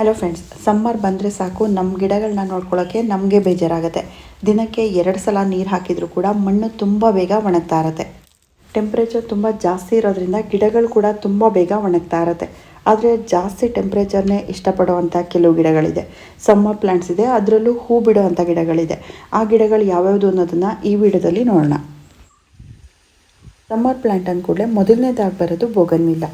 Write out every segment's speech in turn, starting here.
Hello friends summer ಬಂದರೆ ಸಾಕು. ನಮ್ಮ ಗಿಡಗಳನ್ನ ನೋಡ್ಕೊಳ್ಳೋಕ್ಕೆ ನಮಗೆ ಬೇಜಾರಾಗುತ್ತೆ. ದಿನಕ್ಕೆ ಎರಡು ಸಲ ನೀರು ಹಾಕಿದರೂ ಕೂಡ ಮಣ್ಣು ತುಂಬ ಬೇಗ ಒಣಗ್ತಾ ಇರುತ್ತೆ. ಟೆಂಪ್ರೇಚರ್ ತುಂಬ ಜಾಸ್ತಿ ಇರೋದ್ರಿಂದ ಗಿಡಗಳು ಕೂಡ ತುಂಬ ಬೇಗ ಒಣಗ್ತಾ ಇರುತ್ತೆ. ಆದರೆ ಜಾಸ್ತಿ ಟೆಂಪ್ರೇಚರ್ನೇ ಇಷ್ಟಪಡುವಂಥ ಕೆಲವು ಗಿಡಗಳಿದೆ. ಸಮ್ಮರ್ ಪ್ಲ್ಯಾಂಟ್ಸ್ ಇದೆ, ಅದರಲ್ಲೂ ಹೂ ಬಿಡುವಂಥ ಗಿಡಗಳಿದೆ. ಆ ಗಿಡಗಳು ಯಾವ್ಯಾವುದು ಅನ್ನೋದನ್ನು ಈ ವಿಡಿಯೋದಲ್ಲಿ ನೋಡೋಣ. ಸಮ್ಮರ್ ಪ್ಲ್ಯಾಂಟ್ ಅಂದ ಕೂಡಲೇ ಮೊದಲನೇದಾಗಿ ಬರೋದು ಬೋಗನ್ವಿಲ್ಲ.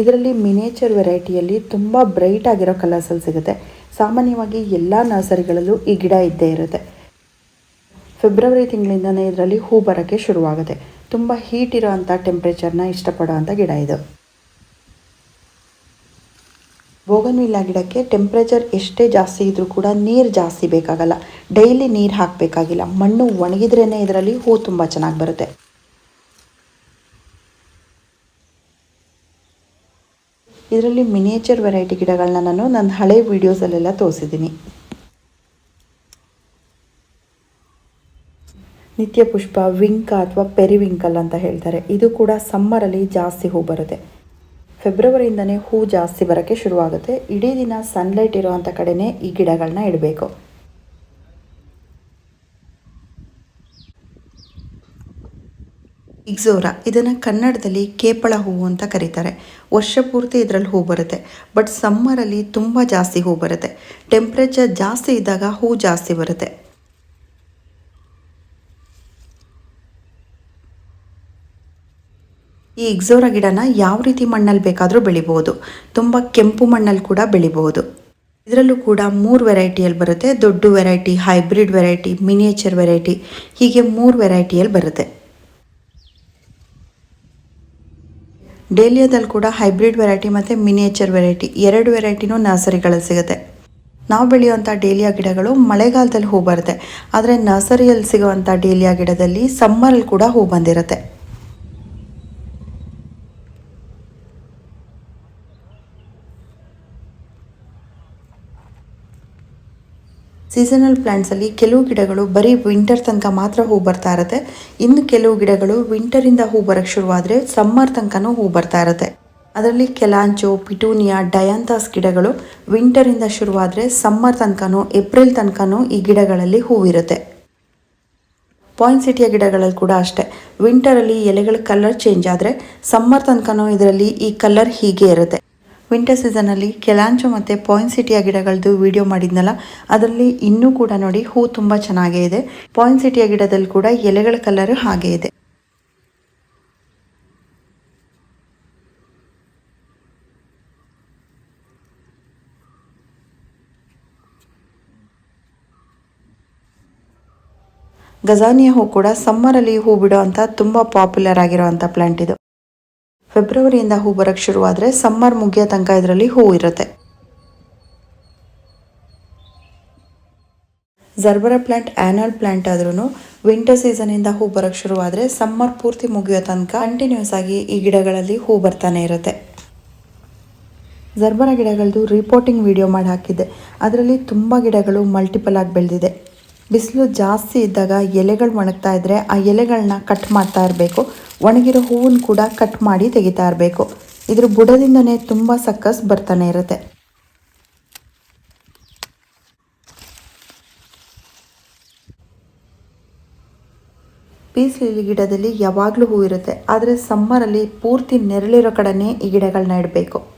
ಇದರಲ್ಲಿ ಮಿನೇಚರ್ ವೆರೈಟಿಯಲ್ಲಿ ತುಂಬ ಬ್ರೈಟ್ ಆಗಿರೋ ಕಲರ್ಸಲ್ಲಿ ಸಿಗುತ್ತೆ. ಸಾಮಾನ್ಯವಾಗಿ ಎಲ್ಲ ನರ್ಸರಿಗಳಲ್ಲೂ ಈ ಗಿಡ ಇದ್ದೇ ಇರುತ್ತೆ. ಫೆಬ್ರವರಿ ತಿಂಗಳಿಂದನೇ ಇದರಲ್ಲಿ ಹೂ ಬರೋಕ್ಕೆ ಶುರುವಾಗುತ್ತೆ. ತುಂಬ ಹೀಟ್ ಇರೋವಂಥ ಟೆಂಪ್ರೇಚರ್ನ ಇಷ್ಟಪಡೋವಂಥ ಗಿಡ ಇದು. ಬೋಗನ್ವಿಲ್ಲ ಗಿಡಕ್ಕೆ ಟೆಂಪ್ರೇಚರ್ ಎಷ್ಟೇ ಜಾಸ್ತಿ ಇದ್ದರೂ ಕೂಡ ನೀರು ಜಾಸ್ತಿ ಬೇಕಾಗಲ್ಲ. ಡೈಲಿ ನೀರು ಹಾಕಬೇಕಾಗಿಲ್ಲ. ಮಣ್ಣು ಒಣಗಿದ್ರೇ ಇದರಲ್ಲಿ ಹೂ ತುಂಬ ಚೆನ್ನಾಗಿ ಬರುತ್ತೆ. ಇದರಲ್ಲಿ ಮಿನಿಯೇಚರ್ ವೆರೈಟಿ ಗಿಡಗಳನ್ನ ನಾನು ನನ್ನ ಹಳೆ ವೀಡಿಯೋಸಲ್ಲೆಲ್ಲ ತೋರಿಸಿದ್ದೀನಿ. ನಿತ್ಯ ಪುಷ್ಪ ವಿಂಕ ಅಥವಾ ಪೆರಿವಿಂಕಲ್ ಅಂತ ಹೇಳ್ತಾರೆ. ಇದು ಕೂಡ ಸಮ್ಮರಲ್ಲಿ ಜಾಸ್ತಿ ಹೂ ಬರುತ್ತೆ. ಫೆಬ್ರವರಿಯಿಂದನೇ ಹೂ ಜಾಸ್ತಿ ಬರೋಕ್ಕೆ ಶುರುವಾಗುತ್ತೆ. ಇಡೀ ದಿನ ಸನ್ಲೈಟ್ ಇರೋವಂಥ ಕಡೆನೇ ಈ ಗಿಡಗಳನ್ನ ಇಡಬೇಕು. ಇಗ್ಸೋರಾ ಇದನ್ನು ಕನ್ನಡದಲ್ಲಿ ಕೇಪಳ ಹೂವು ಅಂತ ಕರೀತಾರೆ. ವರ್ಷ ಪೂರ್ತಿ ಇದರಲ್ಲಿ ಹೂ ಬರುತ್ತೆ. ಬಟ್ ಸಮ್ಮರಲ್ಲಿ ತುಂಬ ಜಾಸ್ತಿ ಹೂ ಬರುತ್ತೆ. ಟೆಂಪ್ರೇಚರ್ ಜಾಸ್ತಿ ಇದ್ದಾಗ ಹೂ ಜಾಸ್ತಿ ಬರುತ್ತೆ. ಈ ಇಗ್ಸೋರಾ ಗಿಡನ ಯಾವ ರೀತಿ ಮಣ್ಣಲ್ಲಿ ಬೇಕಾದರೂ ಬೆಳಿಬೋದು. ತುಂಬ ಕೆಂಪು ಮಣ್ಣಲ್ಲಿ ಕೂಡ ಬೆಳಿಬೋದು. ಇದರಲ್ಲೂ ಕೂಡ ಮೂರು ವೆರೈಟಿಯಲ್ಲಿ ಬರುತ್ತೆ. ದೊಡ್ಡ variety hybrid variety miniature variety ಹೀಗೆ ಮೂರು ವೆರೈಟಿಯಲ್ಲಿ ಬರುತ್ತೆ. ಡೇಲಿಯಾದಲ್ಲಿ ಕೂಡ ಹೈಬ್ರಿಡ್ ವೆರೈಟಿ ಮತ್ತು ಮಿನಿಯೇಚರ್ ವೆರೈಟಿ ಎರಡು ವೆರೈಟಿನೂ ನರ್ಸರಿಗಳಲ್ಲಿ ಸಿಗುತ್ತೆ. ನಾವು ಬೆಳೆಯುವಂಥ ಡೇಲಿಯಾ ಗಿಡಗಳು ಮಳೆಗಾಲದಲ್ಲಿ ಹೂ ಬರುತ್ತೆ. ಆದರೆ ನರ್ಸರಿಯಲ್ಲಿ ಸಿಗುವಂಥ ಡೇಲಿಯಾ ಗಿಡದಲ್ಲಿ ಸಮ್ಮರಲ್ಲಿ ಕೂಡ ಹೂ ಬಂದಿರುತ್ತೆ. ಸೀಸನಲ್ ಪ್ಲ್ಯಾಂಟ್ಸಲ್ಲಿ ಕೆಲವು ಗಿಡಗಳು ಬರೀ ವಿಂಟರ್ ತನಕ ಮಾತ್ರ ಹೂ ಬರ್ತಾ ಇರುತ್ತೆ. ಇನ್ನು ಕೆಲವು ಗಿಡಗಳು ವಿಂಟರಿಂದ ಹೂ ಬರೋಕ್ಕೆ ಶುರುವಾದರೆ ಸಮ್ಮರ್ ತನಕನೂ ಹೂ ಬರ್ತಾ ಇರುತ್ತೆ. ಅದರಲ್ಲಿ ಕೆಲಾಂಚೋ, ಪಿಟೂನಿಯಾ ಡಯಾಂತಾಸ್ ಗಿಡಗಳು ವಿಂಟರಿಂದ ಶುರುವಾದರೆ ಸಮ್ಮರ್ ತನಕನೂ ಏಪ್ರಿಲ್ ತನಕನೂ ಈ ಗಿಡಗಳಲ್ಲಿ ಹೂವಿರುತ್ತೆ ಪಾಯಿಂಟ್ ಸಿಟಿಯ ಗಿಡಗಳಲ್ಲಿ ಕೂಡ ಅಷ್ಟೇ. ವಿಂಟರಲ್ಲಿ ಎಲೆಗಳ ಕಲರ್ ಚೇಂಜ್ ಆದರೆ ಸಮ್ಮರ್ ತನಕನೂ ಇದರಲ್ಲಿ ಈ ಕಲರ್ ಹೀಗೆ ಇರುತ್ತೆ. ವಿಂಟರ್ ಸೀಸನಲ್ಲಿ ಕೆಲಾಂಚು ಮತ್ತು ಪಾಯಿಂಟ್ ಸಿಟಿಯ ಗಿಡಗಳದ್ದು ವಿಡಿಯೋ ಮಾಡಿದ್ನಲ್ಲ, ಅದರಲ್ಲಿ ಇನ್ನೂ ಕೂಡ ನೋಡಿ ಹೂ ತುಂಬ ಚೆನ್ನಾಗೇ ಇದೆ. ಪಾಯಿಂಟ್ ಸಿಟಿಯ ಗಿಡದಲ್ಲಿ ಕೂಡ ಎಲೆಗಳ ಕಲರ್ ಹಾಗೆ ಇದೆ. ಗಜಾನಿಯ ಹೂ ಕೂಡ ಸಮ್ಮರಲ್ಲಿ ಹೂ ಬಿಡೋ ಅಂತ ತುಂಬ ಪಾಪ್ಯುಲರ್ ಆಗಿರೋವಂಥ ಪ್ಲಾಂಟ್ ಇದು. ಫೆಬ್ರವರಿಯಿಂದ ಹೂ ಬರೋಕ್ಕೆ ಶುರುವಾದರೆ ಸಮ್ಮರ್ ಮುಗಿಯೋ ತನಕ ಇದರಲ್ಲಿ ಹೂ ಇರುತ್ತೆ. ಜರ್ಬರ ಪ್ಲಾಂಟ್ ಆ್ಯನಲ್ ಪ್ಲಾಂಟ್ ಆದ್ರೂ ವಿಂಟರ್ ಸೀಸನಿಂದ ಹೂ ಬರೋಕ್ಕೆ ಶುರುವಾದರೆ ಸಮ್ಮರ್ ಪೂರ್ತಿ ಮುಗಿಯೋ ತನಕ ಕಂಟಿನ್ಯೂಸ್ ಆಗಿ ಈ ಗಿಡಗಳಲ್ಲಿ ಹೂ ಬರ್ತಾನೆ ಇರುತ್ತೆ. ಜರ್ಬರ ಗಿಡಗಳದ್ದು ರಿಪೋರ್ಟಿಂಗ್ ವಿಡಿಯೋ ಮಾಡಿ ಹಾಕಿದ್ದೆ. ಅದರಲ್ಲಿ ತುಂಬ ಗಿಡಗಳು ಮಲ್ಟಿಪಲ್ ಆಗಿ ಬೆಳೆದಿದೆ. ಬಿಸಿಲು ಜಾಸ್ತಿ ಇದ್ದಾಗ ಎಲೆಗಳು ಒಣಗ್ತಾ ಇದ್ದರೆ ಆ ಎಲೆಗಳನ್ನ ಕಟ್ ಮಾಡ್ತಾ ಇರಬೇಕು. ಒಣಗಿರೋ ಹೂವನ್ನು ಕೂಡ ಕಟ್ ಮಾಡಿ ತೆಗಿತಾ ಇರಬೇಕು. ಇದ್ರ ಬುಡದಿಂದನೇ ತುಂಬ ಸಕ್ಕಸ್ ಬರ್ತಾನೆ ಇರುತ್ತೆ. ಪೀಸ್ ಲಿಲಿ ಗಿಡದಲ್ಲಿ ಯಾವಾಗಲೂ ಹೂ ಇರುತ್ತೆ. ಆದರೆ ಸಮ್ಮರಲ್ಲಿ ಪೂರ್ತಿ ನೆರಳಿರೋ ಕಡೆನೇ ಈ ಗಿಡಗಳನ್ನ ಇಡಬೇಕು.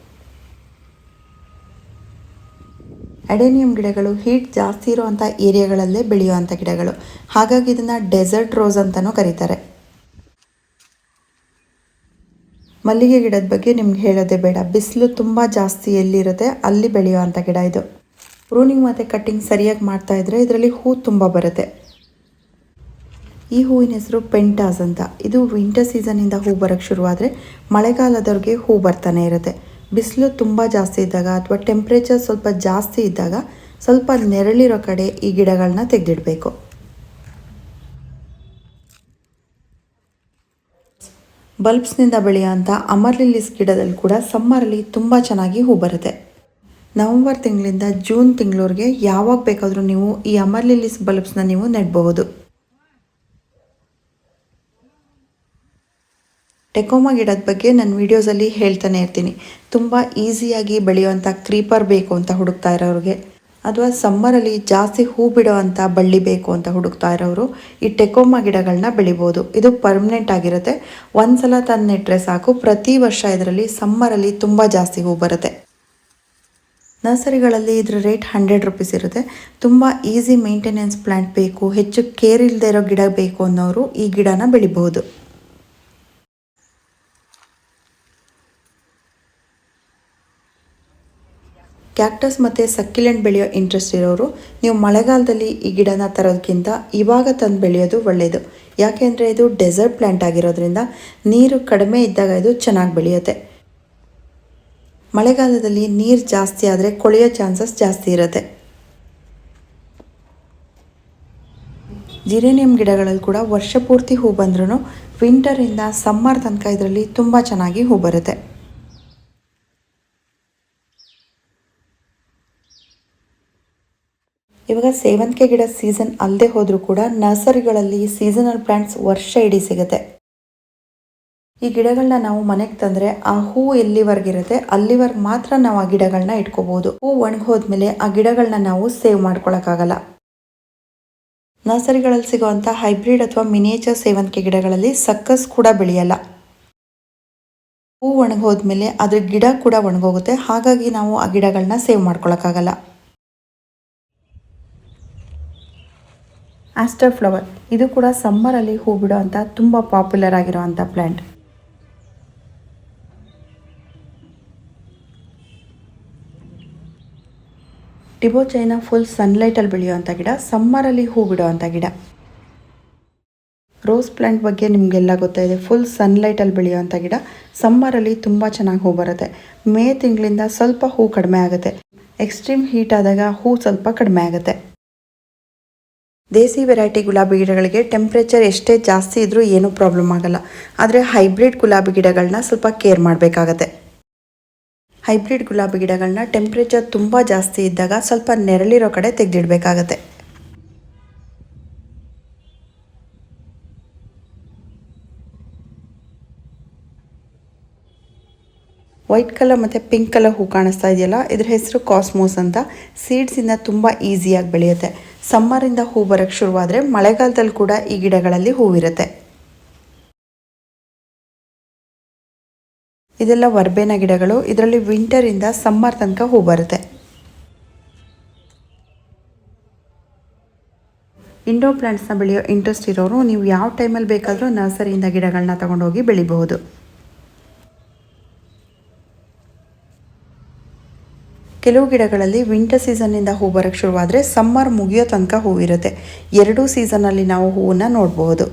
ಅಡೇನಿಯಂ ಗಿಡಗಳು ಹೀಟ್ ಜಾಸ್ತಿ ಇರುವಂಥ ಏರಿಯಾಗಳಲ್ಲೇ ಬೆಳೆಯುವಂಥ ಗಿಡಗಳು. ಹಾಗಾಗಿ ಇದನ್ನು ಡೆಸರ್ಟ್ ರೋಸ್ ಅಂತಲೂ ಕರೀತಾರೆ. ಮಲ್ಲಿಗೆ ಗಿಡದ ಬಗ್ಗೆ ನಿಮ್ಗೆ ಹೇಳೋದೇ ಬೇಡ. ಬಿಸಿಲು ತುಂಬ ಜಾಸ್ತಿ ಎಲ್ಲಿರುತ್ತೆ ಅಲ್ಲಿ ಬೆಳೆಯುವಂಥ ಗಿಡ ಇದು. ಪ್ರೂನಿಂಗ್ ಮತ್ತು ಕಟ್ಟಿಂಗ್ ಸರಿಯಾಗಿ ಮಾಡ್ತಾ ಇದ್ರೆ ಇದರಲ್ಲಿ ಹೂ ತುಂಬ ಬರುತ್ತೆ. ಈ ಹೂವಿನ ಹೆಸರು ಪೆಂಟಾಸ್ ಅಂತ. ಇದು ವಿಂಟರ್ ಸೀಸನಿಂದ ಹೂ ಬರೋಕ್ಕೆ ಶುರುವಾದರೆ ಮಳೆಗಾಲದವ್ರಿಗೆ ಹೂ ಬರ್ತಾನೆ ಇರುತ್ತೆ. ಬಿಸಿಲು ತುಂಬ ಜಾಸ್ತಿ ಇದ್ದಾಗ ಅಥವಾ ಟೆಂಪ್ರೇಚರ್ ಸ್ವಲ್ಪ ಜಾಸ್ತಿ ಇದ್ದಾಗ ಸ್ವಲ್ಪ ನೆರಳಿರೋ ಕಡೆ ಈ ಗಿಡಗಳನ್ನ ತೆಗೆದಿಡಬೇಕು. ಬಲ್ಬ್ಸ್ನಿಂದ ಬೆಳೆಯುವಂಥ ಅಮರ್ಲಿಲಿಸ್ ಗಿಡದಲ್ಲಿ ಕೂಡ ಸಮ್ಮರಲ್ಲಿ ತುಂಬ ಚೆನ್ನಾಗಿ ಹೂ ಬರುತ್ತೆ. ನವಂಬರ್ ತಿಂಗಳಿಂದ ಜೂನ್ ತಿಂಗಳವರೆಗೆ ಯಾವಾಗ ಬೇಕಾದರೂ ನೀವು ಈ ಅಮರ್ಲಿಲಿಸ್ ಬಲ್ಬ್ಸ್ನ ನೀವು ನೆಡಬಹುದು. ಟೆಕೋಮಾ ಗಿಡದ ಬಗ್ಗೆ ನನ್ನ ವೀಡಿಯೋಸಲ್ಲಿ ಹೇಳ್ತಾನೆ ಇರ್ತೀನಿ. ತುಂಬ ಈಸಿಯಾಗಿ ಬೆಳೆಯುವಂಥ ಕ್ರೀಪರ್ ಬೇಕು ಅಂತ ಹುಡುಕ್ತಾ ಇರೋರಿಗೆ. ಅಥವಾ ಸಮ್ಮರಲ್ಲಿ ಜಾಸ್ತಿ ಹೂ ಬಿಡೋವಂಥ ಬಳ್ಳಿ ಬೇಕು ಅಂತ ಹುಡುಕ್ತಾ ಇರೋರು ಈ ಟೆಕೋಮಾ ಗಿಡಗಳನ್ನ ಬೆಳಿಬೋದು. ಇದು ಪರ್ಮನೆಂಟ್ ಆಗಿರುತ್ತೆ. ಒಂದ್ಸಲ ತಂದು ನೆಟ್ಟರೆ ಸಾಕು. ಪ್ರತಿ ವರ್ಷ ಇದರಲ್ಲಿ ಸಮ್ಮರಲ್ಲಿ ತುಂಬ ಜಾಸ್ತಿ ಹೂ ಬರುತ್ತೆ. ನರ್ಸರಿಗಳಲ್ಲಿ ಇದರ ರೇಟ್ ಹಂಡ್ರೆಡ್ ರುಪೀಸ್ ಇರುತ್ತೆ. ತುಂಬ ಈಸಿ ಮೇಂಟೆನೆನ್ಸ್ ಪ್ಲ್ಯಾಂಟ್ ಬೇಕು. ಹೆಚ್ಚು ಕೇರ್ ಇಲ್ಲದೆ ಇರೋ ಗಿಡ ಬೇಕು ಅನ್ನೋರು ಈ ಗಿಡನ ಬೆಳಿಬಹುದು ಕ್ಯಾಕ್ಟಸ್ ಮತ್ತು ಸಕ್ಯುಲೆಂಟ್ ಬೆಳೆಯೋ ಇಂಟ್ರೆಸ್ಟ್ ಇರೋರು, ನೀವು ಮಳೆಗಾಲದಲ್ಲಿ ಈ ಗಿಡನ ತರೋದಕ್ಕಿಂತ ಇವಾಗ ತಂದು ಬೆಳೆಯೋದು ಒಳ್ಳೆಯದು ಯಾಕೆಂದರೆ ಇದು ಡೆಸರ್ಟ್ ಪ್ಲ್ಯಾಂಟ್ ಆಗಿರೋದ್ರಿಂದ ನೀರು ಕಡಿಮೆ ಇದ್ದಾಗ ಇದು ಚೆನ್ನಾಗಿ ಬೆಳೆಯುತ್ತೆ. ಮಳೆಗಾಲದಲ್ಲಿ ನೀರು ಜಾಸ್ತಿ ಆದರೆ ಕೊಳೆಯೋ ಚಾನ್ಸಸ್ ಜಾಸ್ತಿ ಇರುತ್ತೆ. ಜಿರೇನಿಯಂ ಗಿಡಗಳಲ್ಲಿ ಕೂಡ ವರ್ಷ ಪೂರ್ತಿ ಹೂ ಬಂದ್ರೂ ವಿಂಟರಿಂದ ಸಮ್ಮರ್ ತನಕ ಇದರಲ್ಲಿ ತುಂಬ ಚೆನ್ನಾಗಿ ಹೂ ಬರುತ್ತೆ. ಇವಾಗ ಸೇವಂತಿಗೆ ಗಿಡ ಸೀಸನ್ ಅಲ್ಲದೆ ಹೋದರೂ ಕೂಡ ನರ್ಸರಿಗಳಲ್ಲಿ ಸೀಸನಲ್ ಪ್ಲಾಂಟ್ಸ್ ವರ್ಷ ಇಡೀ ಸಿಗುತ್ತೆ. ಈ ಗಿಡಗಳನ್ನ ನಾವು ಮನೆಗೆ ತಂದರೆ ಆ ಹೂ ಎಲ್ಲಿವರೆಗಿರುತ್ತೆ ಅಲ್ಲಿವರೆಗೆ ಮಾತ್ರ ನಾವು ಆ ಗಿಡಗಳನ್ನ ಇಟ್ಕೋಬಹುದು ಹೂ ಒಣಗೋದ್ಮೇಲೆ ಆ ಗಿಡಗಳನ್ನ ನಾವು ಸೇವ್ ಮಾಡ್ಕೊಳಕ್ಕಾಗಲ್ಲ. ನರ್ಸರಿಗಳಲ್ಲಿ ಸಿಗುವಂಥ ಹೈಬ್ರಿಡ್ ಅಥವಾ ಮಿನಿಯೇಚರ್ ಸೇವಂತಿಗೆ ಗಿಡಗಳಲ್ಲಿ ಸಕ್ಕಸ್ ಕೂಡ ಬೆಳೆಯಲ್ಲ. ಹೂ ಒಣಗೋದ್ಮೇಲೆ ಅದ್ರ ಗಿಡ ಕೂಡ ಒಣಗೋಗುತ್ತೆ ಹಾಗಾಗಿ ನಾವು ಆ ಗಿಡಗಳನ್ನ ಸೇವ್ ಮಾಡ್ಕೊಳಕ್ಕಾಗಲ್ಲ. ಆಸ್ಟರ್ ಫ್ಲವರ್ ಇದು ಕೂಡ ಸಮ್ಮರಲ್ಲಿ ಹೂ ಬಿಡುವಂಥ ತುಂಬ ಪಾಪ್ಯುಲರ್ ಆಗಿರೋವಂಥ ಪ್ಲ್ಯಾಂಟ್ ಟಿಬೋಚೈನ ಫುಲ್ ಸನ್ಲೈಟಲ್ಲಿ ಬೆಳೆಯುವಂಥ ಗಿಡ ಸಮ್ಮರಲ್ಲಿ ಹೂ ಬಿಡುವಂಥ ಗಿಡ. ರೋಸ್ ಪ್ಲ್ಯಾಂಟ್ ಬಗ್ಗೆ ನಿಮಗೆಲ್ಲ ಗೊತ್ತಾಯಿದೆ ಫುಲ್ ಸನ್ಲೈಟಲ್ಲಿ ಬೆಳೆಯುವಂಥ ಗಿಡ ಸಮ್ಮರಲ್ಲಿ ತುಂಬ ಚೆನ್ನಾಗಿ ಹೂ ಬರುತ್ತೆ. ಮೇ ತಿಂಗಳಿಂದ ಸ್ವಲ್ಪ ಹೂ ಕಡಿಮೆ ಆಗುತ್ತೆ. ಎಕ್ಸ್ಟ್ರೀಮ್ ಹೀಟ್ ಆದಾಗ ಹೂ ಸ್ವಲ್ಪ ಕಡಿಮೆ ಆಗುತ್ತೆ. ದೇಸಿ ವೆರೈಟಿ ಗುಲಾಬಿ ಗಿಡಗಳಿಗೆ ಟೆಂಪ್ರೇಚರ್ ಎಷ್ಟೇ ಜಾಸ್ತಿ ಇದ್ದರೂ ಏನೂ ಪ್ರಾಬ್ಲಮ್ ಆಗಲ್ಲ. ಆದರೆ ಹೈಬ್ರಿಡ್ ಗುಲಾಬಿ ಗಿಡಗಳನ್ನ ಸ್ವಲ್ಪ ಕೇರ್ ಮಾಡಬೇಕಾಗತ್ತೆ. ಹೈಬ್ರಿಡ್ ಗುಲಾಬಿ ಗಿಡಗಳನ್ನ ಟೆಂಪ್ರೇಚರ್ ತುಂಬ ಜಾಸ್ತಿ ಇದ್ದಾಗ ಸ್ವಲ್ಪ ನೆರಳಿರೋ ಕಡೆ ತೆಗೆದಿಡಬೇಕಾಗತ್ತೆ. ವೈಟ್ ಕಲರ್ ಮತ್ತು ಪಿಂಕ್ ಕಲರ್ ಹೂ ಕಾಣಿಸ್ತಾ ಇದೆಯಲ್ಲ? ಇದ್ರ ಹೆಸರು ಕಾಸ್ಮೋಸ್ ಅಂತ. ಸೀಡ್ಸಿಂದ ತುಂಬ ಈಸಿಯಾಗಿ ಬೆಳೆಯುತ್ತೆ. ಸಮ್ಮರಿಂದ ಹೂ ಬರೋಕ್ಕೆ ಶುರುವಾದರೆ ಮಳೆಗಾಲದಲ್ಲಿ ಕೂಡ ಈ ಗಿಡಗಳಲ್ಲಿ ಹೂವಿರುತ್ತೆ ಇದೆಲ್ಲ ವರ್ಬೇನ ಗಿಡಗಳು. ಇದರಲ್ಲಿ ವಿಂಟರಿಂದ ಸಮ್ಮರ್ ತನಕ ಹೂ ಬರುತ್ತೆ. ಇಂಡೋ ಪ್ಲಾಂಟ್ಸ್ನ ಬೆಳೆಯೋ ಇಂಟ್ರೆಸ್ಟ್ ಇರೋರು, ನೀವು ಯಾವ ಟೈಮಲ್ಲಿ ಬೇಕಾದರೂ ನರ್ಸರಿಯಿಂದ ಗಿಡಗಳನ್ನ ತಗೊಂಡೋಗಿ ಬೆಳಿಬಹುದು. ಕೆಲವು ಗಿಡಗಳಲ್ಲಿ ವಿಂಟರ್ ಸೀಸನ್ನಿಂದ ಹೂ ಬರೋಕ್ಕೆ ಶುರುವಾದರೆ ಸಮ್ಮರ್ ಮುಗಿಯೋ ತನಕ ಹೂವಿರುತ್ತೆ ಎರಡೂ ಸೀಸನಲ್ಲಿ ನಾವು ಹೂವನ್ನು ನೋಡಬಹುದು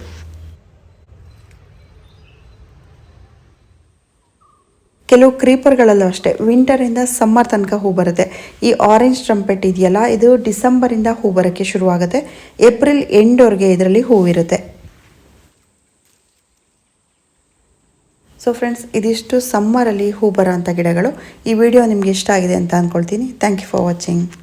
ಕೆಲವು ಕ್ರೀಪರ್ಗಳಲ್ಲೂ ಅಷ್ಟೇ ವಿಂಟರಿಂದ ಸಮ್ಮರ್ ತನಕ ಹೂ ಬರುತ್ತೆ. ಈ ಆರೆಂಜ್ ಟ್ರಂಪೆಟ್ ಇದೆಯಲ್ಲ, ಇದು ಡಿಸೆಂಬರಿಂದ ಹೂ ಬರೋಕ್ಕೆ ಶುರುವಾಗುತ್ತೆ. ಏಪ್ರಿಲ್ ಎಂಡ್ವರೆಗೆ ಇದರಲ್ಲಿ ಹೂವಿರುತ್ತೆ ಸೊ ಫ್ರೆಂಡ್ಸ್ ಇದಿಷ್ಟು ಸಮ್ಮರಲ್ಲಿ ಹೂ ಬರೋ ಅಂಥ ಗಿಡಗಳು. ಈ ವಿಡಿಯೋ ನಿಮಗೆ ಇಷ್ಟ ಆಗಿದೆ ಅಂತ ಅಂದ್ಕೊಳ್ತೀನಿ ಥ್ಯಾಂಕ್ ಯು ಫಾರ್ ವಾಚಿಂಗ್